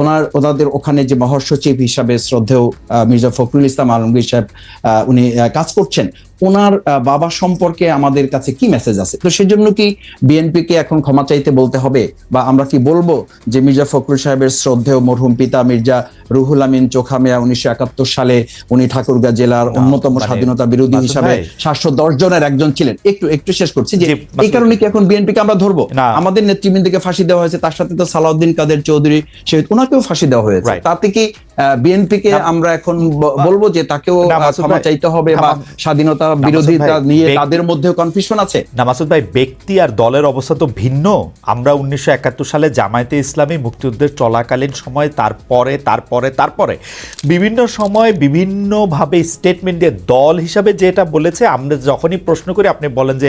ওনার ওনাদের ওখানে যে মহাসচিব হিসাবে শ্রদ্ধেয় মির্জা ফখরুল ইসলাম আলমগীর সাহেব উনি কাজ করছেন ওনার বাবা সম্পর্কে আমাদের কাছে কি মেসেজ আছে? তো সেজন্য কি বিএনপি কে এখন ক্ষমা চাইতে বলতে হবে? বা আমরা কি বলব যে মির্জা ফখরুল সাহেবের শ্রদ্ধেয় মরহুম পিতা মির্জা রুহুল আমিন চোখামিয়া উনিশশো একাত্তর সালে উনি ঠাকুরগা জেলার অন্যতম মানে স্বাধীনতা বিরোধী হিসাবে সাতশো দশ জনের একজন ছিলেন। একটু একটু শেষ করছি যে এই কারণে কি এখন বিএনপি কে আমরা ধরবো? আমাদের নেতৃবৃন্দকে ফাঁসি দেওয়া হয়েছে তার সাথে তো সালাউদ্দিন কাদের চৌধুরী শহীদ ওনাকেও ফাঁসি দেওয়া হয়েছে. তাতে কি বিএনপি কে আমরা এখন বলব যে তাকেও ক্ষমা চাইতে হবে বা স্বাধীনতা বিরোধিতা নিয়ে তাদের মধ্যেও কনফিউশন আছে। না মাসুদ ভাই ব্যক্তি আর দলের অবস্থা তো ভিন্ন। আমরা উনিশশো একাত্তর সালে জামায়াতে ইসলামী মুক্তিযুদ্ধের চলাকালীন সময় তারপরে তারপরে তারপরে বিভিন্ন সময় বিভিন্নভাবে স্টেটমেন্ট দিয়ে দল হিসাবে যেটা বলেছে আমরা যখনই প্রশ্ন করি আপনি বলেন যে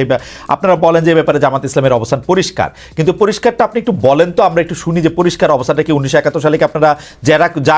আপনারা বলেন যে ব্যাপারে জামাত ইসলামের অবস্থান পরিষ্কার। কিন্তু পরিষ্কারটা আপনি একটু বলেন তো আমরা একটু শুনি যে পরিষ্কার অবস্থাটা কি উনিশশো একাত্তর সালে কি আপনারা যারা যা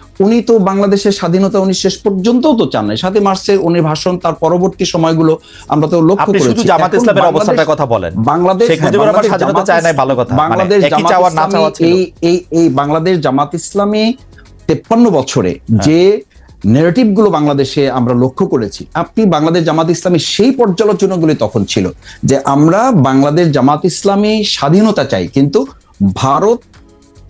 উনি তো বাংলাদেশের স্বাধীনতা উনি শেষ পর্যন্ত তো চান নাই সাথে মার্চের উনি ভাষণ তার পরবর্তী সময়গুলো আমরা তো লক্ষ্য আপনি শুধু করেছি জামাত ইসলামের অবস্থাটার কথা বলেন বাংলাদেশ স্বাধীনতা চায় নাই ভালো কথা। মানে বাংলাদেশ জামাত না চাওয়া ছিল। এই এই এই বাংলাদেশ জামাত ইসলামী তেপ্পান্ন বছরে যে নেগেটিভগুলো বাংলাদেশে আমরা লক্ষ্য করেছি আপনি বাংলাদেশ জামাত ইসলামী সেই পর্যালোচনাগুলি তখন ছিল যে আমরা বাংলাদেশ জামাত ইসলামী স্বাধীনতা চাই কিন্তু ভারত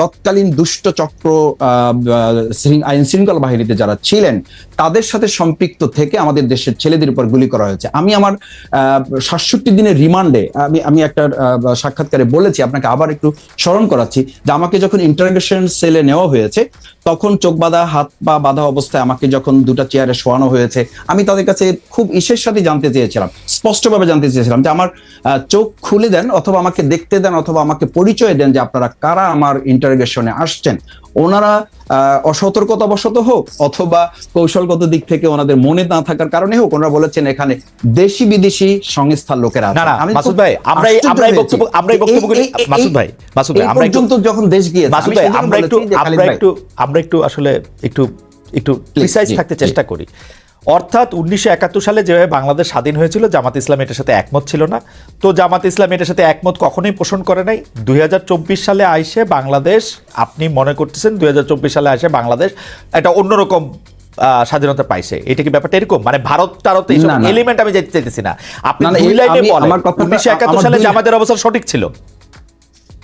তৎকালীন দুষ্ট চক্র আইন শৃঙ্খল বাহিনীতে যারা ছিলেন, তাদের সাথে সম্পৃক্ত থেকে আমাদের দেশের ছেলেদের উপর গুলি করা হয়েছে। আমি আমার সাতষট্টি দিনের রিমান্ডে, আমি আমি একটা সাক্ষাৎকারে বলেছি, আপনাকে আবার একটু স্মরণ করাচ্ছি যে আমাকে যখন ইন্টারগেশন সেলে নেওয়া হয়েছে তখন চোখ বাঁধা হাত পা বাঁধা অবস্থায় আমাকে যখন দুটা চেয়ারে শোয়ানো হয়েছে আমি তাদের কাছে খুব ইসের সাথে জানতে চেয়েছিলাম স্পষ্টভাবে জানতে চেয়েছিলাম যে আমার চোখ খুলে দেন অথবা আমাকে দেখতে দেন অথবা আমাকে পরিচয় দেন যে আপনারা কারা আমার ইন্টারোগেশনে আসছেন ওনারা অসতর্কতাবশত হোক অথবা কৌশলগত দিক থেকে ওনাদের মনে না থাকার কারণে হোক ওনারা বলেছেন এখানে দেশি বিদেশি সংস্থার লোকেরা না আছেন। না আমি মাসুদ ভাই আমরা আমরা বক্তব্য আমরা এই এই- বক্তব্যগুলি এই- এই- মাসুদ ভাই মাসুদ ভাই আমরা যখন দেশ গিয়েছে মাসুদ ভাই আমরা একটু বলেছি যে খালিদ আমরা একটু আমরা একটু আসলে একটু একটু প্রিসাইজ থাকতে চেষ্টা করি। অর্থাৎ উনিশশো একাত্তর সালে যেভাবে বাংলাদেশ স্বাধীন হয়েছিল জামাত ইসলাম এটার সাথে একমত ছিল না। তো জামাত ইসলাম এটার সাথে একমত কখনোই পোষণ করে নাই। দুই সালে আইসে বাংলাদেশ আপনি মনে করতেছেন দুই হাজার চব্বিশ সালে আইসে বাংলাদেশ একটা অন্যরকম স্বাধীনতা পাইছে। এটা কি ব্যাপারটা এরকম? মানে ভারত টারত। এলিমেন্ট আমি যেতে চাইতেছি না। আপনি দুই লাইনে বলেন উনিশশো একাত্তর সালে জামাতের অবস্থান সঠিক ছিল?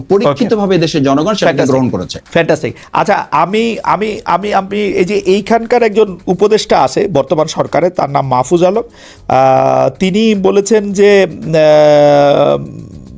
পরীক্ষিতভাবে দেশের জনগণ সেটা গ্রহণ করেছে। ফ্যান্টাস্টিক আচ্ছা আমি আমি আমি আমি এই যে এইখানকার একজন উপদেষ্টা আছে বর্তমান সরকারে তার নাম মাহফুজ আলম। আহ, তিনি বলেছেন যে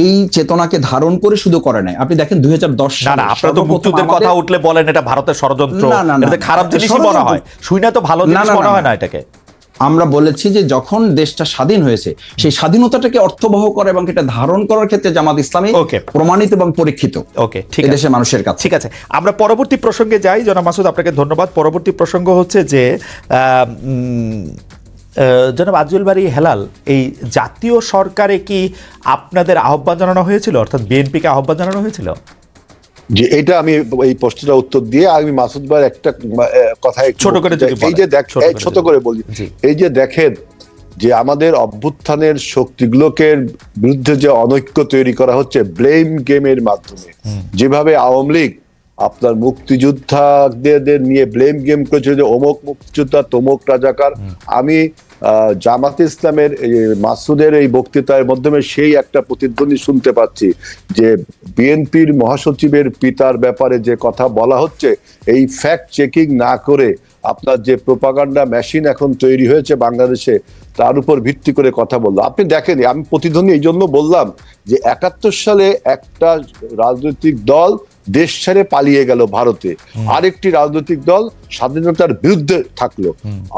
এই চেতনাকে ধারণ করে শুধু করে নাই। আপনি দেখেন দুই হাজার দশ আপনারা তো মুক্তিযুদ্ধের কথা উঠলে বলেন এটা ভারতের ষড়যন্ত্র। খারাপ জিনিসই মনে হয়। শুই না তো ভালো জিনিস মনে হয় না। এটাকে। আমরা বলেছি যে যখন দেশটা স্বাধীন হয়েছে সেই স্বাধীনতাটাকে অর্থবহ করে এবং এটা ধারণ করার ক্ষেত্রে জামাত ইসলামী. প্রমাণিত এবং পরীক্ষিত ওকে ঠিক দেশের মানুষের কাছে। ঠিক আছে। আমরা পরবর্তী প্রসঙ্গে যাই। জনাব মাসুদ আপনাকে ধন্যবাদ। পরবর্তী প্রসঙ্গ হচ্ছে যে আহ, উম, আহ, জনাব আজুল বাড়ি হেলাল এই জাতীয় সরকারে কি আপনাদের আহ্বান জানানো হয়েছিল? অর্থাৎ বিএনপিকে আহ্বান জানানো হয়েছিল? যে এটা আমি এই প্রশ্নটা উত্তর দিয়ে আমি মাসুদ ভাইয়ের একটা কথা ছোট করে এই যে দেখ ছোট করে বলি এই যে দেখেন যে আমাদের অভ্যুত্থানের শক্তিগুলোকে বিরুদ্ধে যে অনৈক্য তৈরি করা হচ্ছে ব্লেম গেমের মাধ্যমে যেভাবে আওয়ামী লীগ আপনার মুক্তিযোদ্ধাদের নিয়ে ব্লেম গেম করেছে যে অমুক মুক্তিযোদ্ধা তমুক রাজাকার। আমি জামাতে ইসলামের মাসুদের এই বক্তৃতার মাধ্যমে সেই একটা প্রতিধ্বনি শুনতে পাচ্ছি যে বিএনপির মহাসচিবের পিতার ব্যাপারে যে কথা বলা হচ্ছে এই ফ্যাক্ট চেকিং না করে আপনার যে প্রোপাগান্ডা মেশিন এখন তৈরি হয়েছে বাংলাদেশে তার উপর ভিত্তি করে কথা বলল। আপনি দেখেন আমি প্রতিধ্বনি এই জন্য বললাম যে একাত্তর সালে একটা রাজনৈতিক দল দেশ ছেড়ে পালিয়ে গেল ভারতে। আরেকটি রাজনৈতিক দল স্বাধীনতার বিরুদ্ধে থাকল।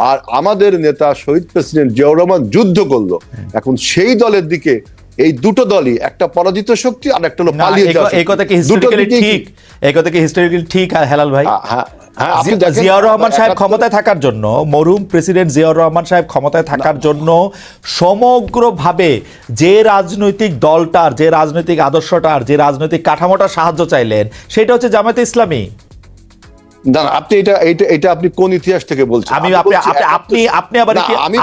আর আমাদের নেতা শহীদ প্রেসিডেন্ট জিয়াউর রহমান যুদ্ধ করল। এখন সেই দলের দিকে এই দুটো দলই একটা পরাজিত শক্তি আর একটা হলো পালিয়ে যাওয়া এই কথা কি? হিস্টোরিক্যালি ঠিক এই কথা কি হিস্টোরিক্যালি ঠিক আর হেলাল ভাই। হ্যাঁ, হ্যাঁ, হ্যাঁ, জিয়াউর রহমান সাহেব ক্ষমতায় থাকার জন্য মরহুম প্রেসিডেন্ট জিয়াউর রহমান সাহেব ক্ষমতায় থাকার জন্য সমগ্রভাবে যে রাজনৈতিক দলটার যে রাজনৈতিক আদর্শটার যে রাজনৈতিক কাঠামোটার সাহায্য চাইলেন সেটা হচ্ছে জামায়াতে ইসলামী। না আপনি এটা এটা এটা আপনি কোন ইতিহাস থেকে বলছেন? আমি আপনি আপনি আপনি আবার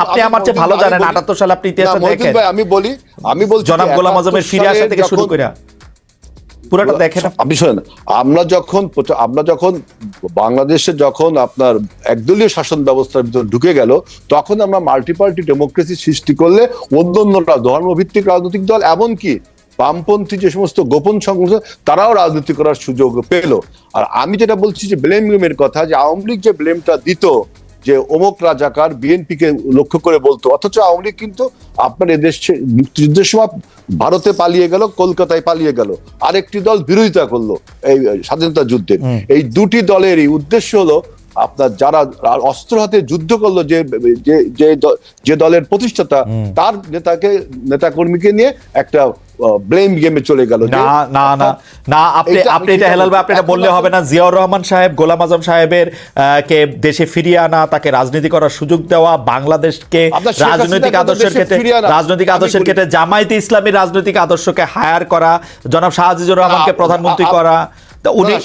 আপনি আমার চেয়ে ভালো জানেন বলি- আটাত্তর সালে আপনি মহিউদ্দিন দেখেন ভাই, আমি বলি আমি বলছি জনাব গোলাম আজমের ফিরে আসা থেকে শুরু যখন- করে। পুরোটা দেখেন আপনি। শোনেন আমরা যখন আমরা যখন বাংলাদেশে যখন আপনার একদলীয় শাসন ব্যবস্থার ভিতর ঢুকে গেল তখন আমরা মাল্টিপার্টি ডেমোক্রেসি সৃষ্টি করলে অন্য অন্যরা ধর্মভিত্তিক রাজনৈতিক দল এমনকি বামপন্থী যে সমস্ত গোপন সংগঠন তারাও রাজনীতি করার সুযোগ পেল। আর আমি যেটা বলছি যে ব্লেম গেমের কথা যে আওয়ামী লীগ যে ব্লেমটা দিত যে অমুক রাজাকার বিএনপি কে লক্ষ্য করে বলতো অথচ আওয়ামী লীগ কিন্তু আপনার এদেশ মুক্তিযুদ্ধের সময় ভারতে পালিয়ে গেল কলকাতায় পালিয়ে গেল। আরেকটি দল বিরোধিতা করল এই স্বাধীনতা যুদ্ধের। এই দুটি দলেরই উদ্দেশ্য হলো আপনার যারা অস্ত্র হাতে যুদ্ধ করল যে যে যে দলের প্রতিষ্ঠাতা তার নেতাকে নেতাকর্মীকে নিয়ে একটা ব্লেম গেমে চলে গেল। না না না না আপনি আপনি এটা হেলাল ভাই আপনি এটা বললে হবে না। জিয়াউর রহমান সাহেব গোলাম আজম সাহেবের কে দেশে ফিরিয়ে আনা তাকে রাজনীতি করার সুযোগ দেওয়া বাংলাদেশকে রাজনৈতিক আদর্শের ক্ষেত্রে রাজনৈতিক আদর্শের ক্ষেত্রে জামায়াতে ইসলামী রাজনৈতিক আদর্শকে হায়ার করা জনাব শাহজিজুর রহমানকে প্রধানমন্ত্রী করা উনি না,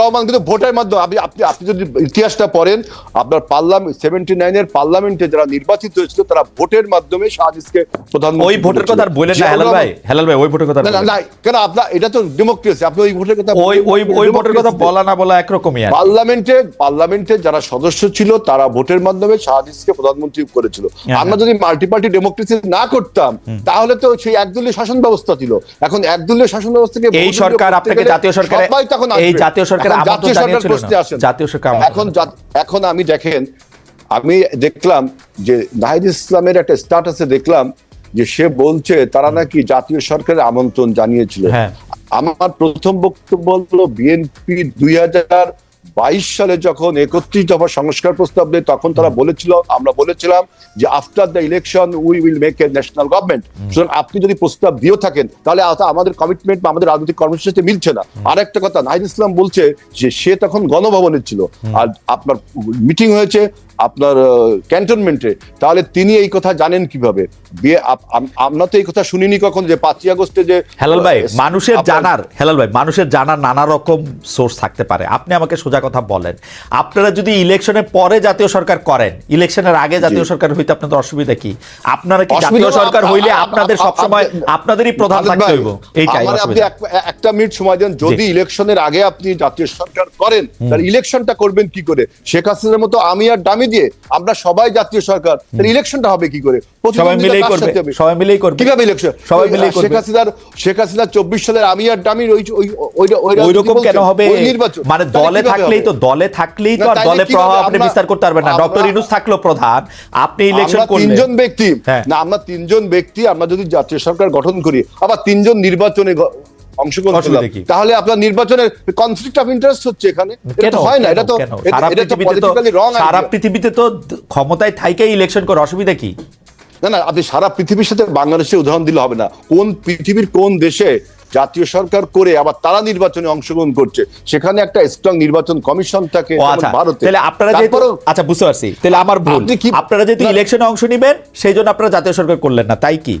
রহমান কিন্তু ভোটের মাধ্যমে আপনি আপনি আপনি যদি ইতিহাসটা পড়েন আপনার পার্লামেন্ট সেভেন্টি নাইনের পার্লামেন্টে যারা নির্বাচিত হয়েছিল তারা ভোটের মাধ্যমে শাহজিজকে প্রধানমন্ত্রী ওই ভোটের কথা বলেন না হেলাল ভাই। হেলাল ভাই ওই ভোটের কথা না না বলেন না। না, কেন আপনার এটা তো ডেমোক্রেসি আপনি ওই ভোটের কথা ওই ওই ওই ভোটের কথা বলা না বলা একরকমই পার্লামেন্টে পার্লামেন্টে যারা সদস্য ছিল তারা ভোটের মাধ্যমে শাহজিজকে প্রধানমন্ত্রী করেছিল। হ্যাঁ, আমরা যদি মাল্টি পার্টি ডেমোক্রেসি না করতাম তাহলে তো সেই একদলীয় শাসন ব্যবস্থা ছিল। এখন একদলীয় শাসন ব্যবস্থাকে এই সরকার আপনাকে জাতীয় সরকারে তখন এই জাতীয় এখন আমন্ত্রণ জাতীয় সরকার প্রশ্নে আসেন। জাতীয় সরকার এখন এখন আমি দেখেন আমি দেখলাম যে নাহিদ ইসলামের একটা স্ট্যাটাসে দেখলাম যে সে বলছে তারা নাকি জাতীয় সরকারের আমন্ত্রণ জানিয়েছিল। হ্যাঁ। আমার প্রথম বক্তব্য হলো বিএনপি দুই হাজার বাইশ সালে যখন একত্রিশ দফা সংস্কার প্রস্তাব দেয় তখন তারা বলেছিল আমরা বলেছিলাম যে after the election we will make a national government সুতরাং আপনি যদি প্রস্তাব দিয়েও থাকেন তাহলে আমাদের কমিটমেন্ট বা আমাদের রাজনৈতিক কর্মসূচিতে মিলছে না। আর একটা কথা নাহিদ ইসলাম বলছে যে সে তখন গণভবনে ছিল। আর আপনার মিটিং হয়েছে আপনার ক্যান্টনমেন্টে তাহলে তিনি এই কথা জানেন কীভাবে? বিয়ে আমরা তো এই কথা শুনিনি কখন যে পাঁচই আগস্টে যে হেলাল ভাই মানুষের জানার হেলাল ভাই মানুষের জানার নানা রকম সোর্স থাকতে পারে। আপনি আমাকে সোজা কথা বলেন। আপনারা যদি ইলেকশনের পরে জাতীয় সরকার করেন ইলেকশনের আগে জাতীয় সরকার হইতে আপনাদের অসুবিধা কি? আপনারা কি জাতীয় সরকার হইলে আপনাদের আপ- সবসময় আপনাদেরই প্রধান থাকতে হইব? এইটাই আমারে আপনি একটা মিনিট সময় দেন। যদি ইলেকশনের আগে আপনি জাতীয় সরকার করেন তাহলে ইলেকশনটা করবেন কি করে? শেখ হাসিনার মতো আমি আর দামি দিয়ে আমরা সবাই জাতীয় সরকার তাহলে ইলেকশনটা হবে কি করে? সবাই মিলেই করবে সবাই মিলেই করবে। কীভাবে ইলেকশন সবাই মিলেই শেখ হাসিনার শেখ হাসিনা চব্বিশ সালের আমি আর ওই ওই ওই- রকম কেন হবে? মানে দলে থাকলেই তো দলে থাকলেই তো আর দলে প্রভাব আপনি বিস্তার করতে পারবেন না। ডক্টর ইনুস থাকল প্রধান আপনি ইলেকশন করলেন। তিনজন ব্যক্তি। হ্যাঁ। না আমরা তিনজন ব্যক্তি আমরা যদি জাতীয় সরকার গঠন করি আবার তিনজন নির্বাচনে অংশগ্রহণ করলাম। তাহলে আপনার নির্বাচনের কনফ্লিক্ট অফ ইন্টারেস্ট হচ্ছে এখানে। এটা হয় না এটা তো এটা- তো পলিটিক্যালি রং সারা পৃথিবীতে তো ক্ষমতায় থাইকেই ইলেকশন করে অসুবিধা কি? না না আপনি সারা পৃথিবীর সাথে বাংলাদেশের উদাহরণ দিলে হবে না। কোন পৃথিবীর কোন দেশে জাতীয় সরকার করে আবার তারা নির্বাচনে অংশগ্রহণ করছে? সেখানে একটা স্ট্রং নির্বাচন কমিশন থাকে আচ্ছা। ভারতে। তাহলে আপনারা যেহেতু আচ্ছা বুঝতে পারছি। তাহলে আমার ভুল। কি- আপনারা যেহেতু ইলেকশনে অংশ নেবেন সেই জন্য আপনারা জাতীয় সরকার করলেন না। তাই কি?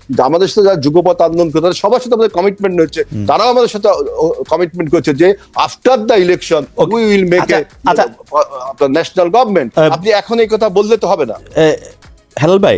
আমাদের সাথে যারা যুগপথ আন্দোলন করে তাদের সবার সাথে আমাদের কমিটমেন্ট হচ্ছে তারাও আমাদের সাথে কমিটমেন্ট করছে যে after the election. We will make. National government আপনি এখন এই কথা বললে তো হবে না হেলাল ভাই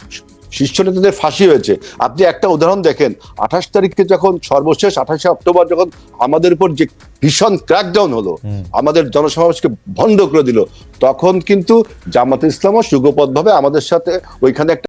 শীর্ষ নেতাদের ফাঁসি হয়েছে। আপনি একটা উদাহরণ দেখেন আঠাশ তারিখে যখন সর্বশেষ আঠাশে অক্টোবর যখন আমাদের উপর যে ভীষণ ক্র্যাকডাউন হলো আমাদের জনসমাবেশকে ভণ্ড করে দিল তখন কিন্তু জামাত ইসলামও সুগপদ ভাবে আমাদের সাথে ওইখানে একটা